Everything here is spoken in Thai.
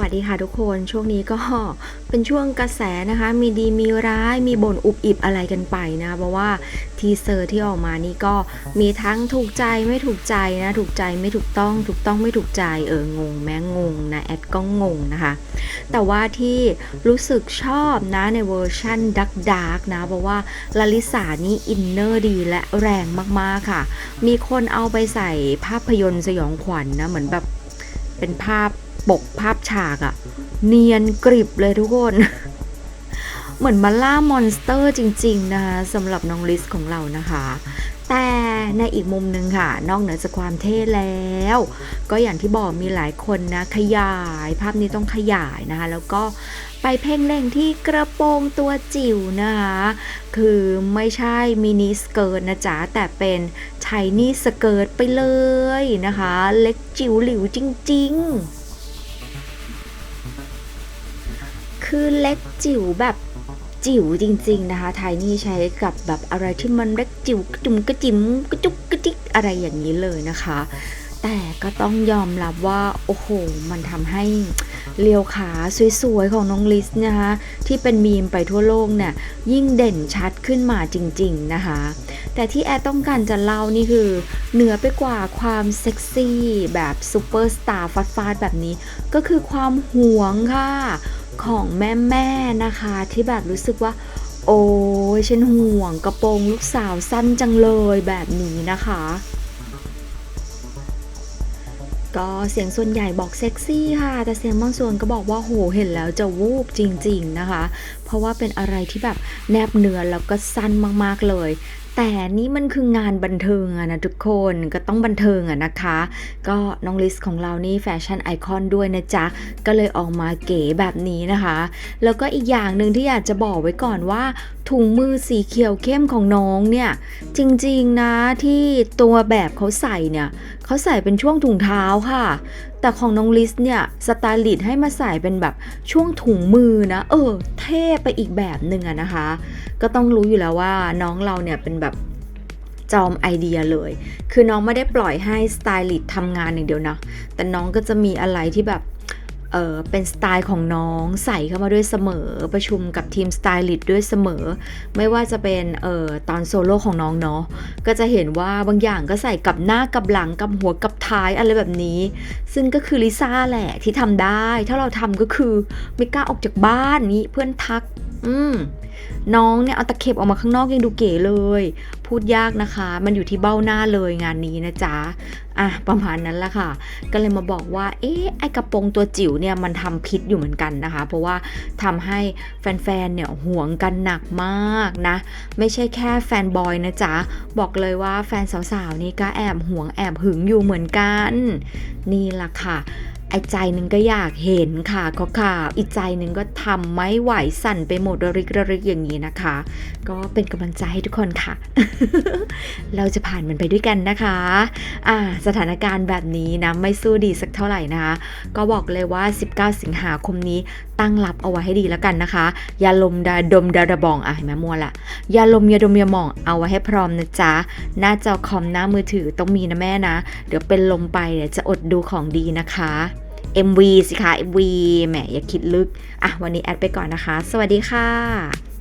วัสดีค่ะทุกคนช่วงนี้ก็เป็นช่วงกระแสนะคะ มีดีมีร้ายมีบ่นอุบอิบอะไรกันไปนะ เพราะว่าทีเซอร์ที่ออกมานี่ก็มีทั้งถูกใจไม่ถูกใจนะ ถูกใจไม่ถูกต้องถูกต้องไม่ถูกใจเอองงแม่งงนะแอดก็งงนะคะ แต่ว่าที่รู้สึกชอบนะในเวอร์ชั่นดักดักนะ เพราะว่าลลิสานี่อินเนอร์ดีและแรงมากๆค่ะ มีคนเอาไปใส่ภาพยนตร์สยองขวัญนะเหมือนแบบเป็นภาพ ปกภาพฉากอะเนียนกริบเลยทุกคน เหมือนมาล่ามอนสเตอร์จริง ๆ นะคะสำหรับน้องลิสของเรานะคะ แต่ในอีกมุมหนึ่งค่ะ นอกเหนือจากความเท่แล้ว ก็อย่างที่บอกมีหลายคนนะขยาย ภาพนี้ต้องขยายนะคะ แล้วก็ไปเพ่งเล็งที่กระโปรงตัวจิ๋วนะคะ คือไม่ใช่มินิสเกิร์ตนะจ๊ะ แต่เป็นชายนี่สเกิร์ตไปเลยนะคะ เล็กจิ๋วหลิวจริง ๆ คือเล็กจิ๋วแบบจิ๋วจริง ๆ นะคะไทนี่ใช้กับแบบอะไรที่มันเล็กจิ๋วกระจุมกระจิ๋มกระจุกกระจิกอะไรอย่างนี้เลยนะคะ แต่ก็ต้องยอมรับว่า โอ้โห มันทำให้ เลียวขาสวยๆ ของน้องลิสนะคะที่เป็นมีมไปทั่วโลกเนี่ยยิ่งเด่นชัดขึ้นมาจริงๆนะคะ แต่ที่แอดต้องการจะเล่านี่คือ เหนือไปกว่าความเซ็กซี่แบบซูเปอร์สตาร์ฟาดๆแบบนี้ ก็คือความหวงค่ะ ของแม่ๆนะคะที่แบบรู้สึกว่าโอ้ยฉันห่วงกระโปรงลูกสาวสั้นจังเลยแบบนี้นะคะ ก็เสียงส่วนใหญ่บอกเซ็กซี่ค่ะ แต่เสียงบางส่วนก็บอกว่าโหเห็นแล้วจะวูบจริง ๆนะคะ เพราะว่าเป็นอะไรที่แบบแนบเนื้อแล้วก็สั้นมากๆเลย แต่นี่มันคืองานบันเทิงอะนะทุกคนก็ต้องบันเทิงอะนะคะ ก็น้องลิสของเรานี่แฟชั่นไอคอนด้วยนะจ๊ะ ก็เลยออกมาเก๋แบบนี้นะคะ แล้วก็อีกอย่างหนึ่งที่อยากจะบอกไว้ก่อนว่าถุงมือสีเขียวเข้มของน้องเนี่ย จริงๆนะที่ตัวแบบเขาใส่เนี่ยเขาใส่เป็นช่วงถุงเท้าค่ะ แต่ของน้องลิสเนี่ยสไตลิสต์ให้มาใส่เป็นแบบช่วงถุงมือนะ เออ เท่ไปอีกแบบหนึ่งอะนะคะ ก็ต้องรู้อยู่แล้วว่าน้องเราเนี่ยเป็น จอมไอเดียเลย คือน้องไม่ได้ปล่อยให้สไตลิสต์ทำงานอย่างเดียวนะ แต่น้องก็จะมีอะไรที่แบบเออเป็นสไตล์ของน้องใส่เข้ามาด้วยเสมอประชุมกับทีมสไตลิสต์ด้วยเสมอ ไม่ว่าจะเป็นเออตอนโซโล่ของน้องเนาะก็จะเห็นว่าบางอย่างก็ใส่กับหน้ากับหลังกับหัวกับท้ายอะไรแบบนี้ ซึ่งก็คือลิซ่าแหละที่ทำได้ ถ้าเราทำก็คือไม่กล้าออกจากบ้านนี้เพื่อนทัก อืมน้องเนี่ยเอาตะเข็บออกมาข้างนอกยังดูเก๋เลย พูดยากนะคะ มันอยู่ที่เบ้าหน้าเลยงานนี้นะจ๊ะอะประมาณนั้นละค่ะ ก็เลยมาบอกว่า เอ๊ะไอกระโปรงตัวจิ๋วเนี่ยมันทำพิษอยู่เหมือนกันนะคะ เพราะว่าทำให้แฟนๆเนี่ยห่วงกันหนักมากนะ ไม่ใช่แค่แฟนบอยนะจ๊ะ บอกเลยว่าแฟนสาวๆนี่ก็แอบห่วงแอบหึงอยู่เหมือนกัน นี่ละค่ะ ไอ้ใจหนึ่งก็อยากเห็นค่ะก็ข่าวอีกใจหนึ่งก็ทำไม่ไหวสั่นไปหมดระริกระริกอย่างนี้นะคะ ก็เป็นกำลังใจให้ทุกคนค่ะ เราจะผ่านมันไปด้วยกันนะคะอ่าสถานการณ์แบบนี้นะไม่สู้ดีสักเท่าไหร่นะคะ ก็บอกเลยว่า 19 สิงหาคมนี้ตั้งรับเอาไว้ให้ดีแล้วกันนะคะ อย่าลมดาดมดาระบองอะเห็นไหมมัวละอย่าลมอย่าดมอย่ามองเอาไว้ให้พร้อมนะจ๊ะหน้าจอคอมหน้ามือถือต้องมีนะแม่นะ เดี๋ยวเป็นลมไปเดี๋ยวจะอดดูของดีนะคะ MV สิคะ MV แหมอย่าคิดลึก อะ วันนี้แอดไปก่อนนะคะ สวัสดีค่ะ